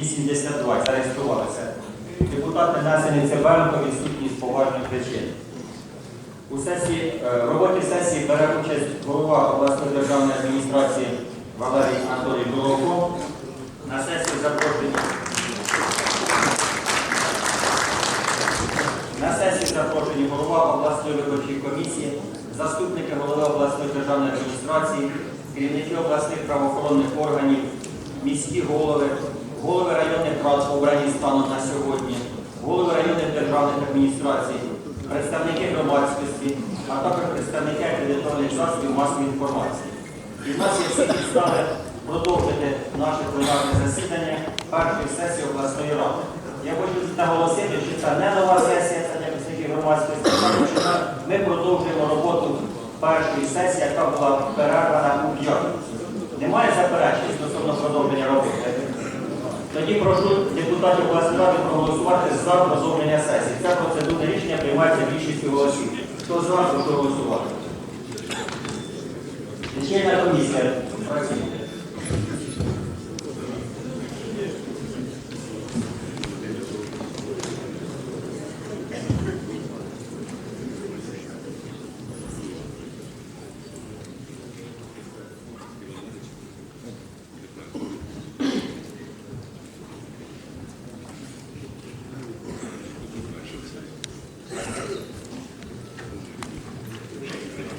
82 зареєструвалися. Депутат Ненасений Цибенко відсутній з поважних причин. У сесії, е, роботі сесії бере участь голова обласної державної адміністрації Валерій Анатолій Головко. На сесію запрошені. На сесію запрошені голова обласної виборчої комісії, заступники голови обласної державної адміністрації, керівники обласних правоохоронних органів, міські голови, голови районних рад обрані станом на сьогодні, голови районних державних адміністрацій, представники громадськості, а також представники акредитованих засобів масової інформації. І в нас є всі підстави продовжити наше пленарне засідання першої сесії обласної ради. Я хочу наголосити, що це не нова сесія, це для представників громадськості, що ми продовжуємо роботу першої сесії, яка була перервана у п'ятницю. Немає заперечень стосовно продовження. Тоді прошу депутатів обласної ради проголосувати за продовження сесії. Ця процедурне рішення приймається більшістю голосів. Хто за, прошу голосувати. Лічильна комісія працює.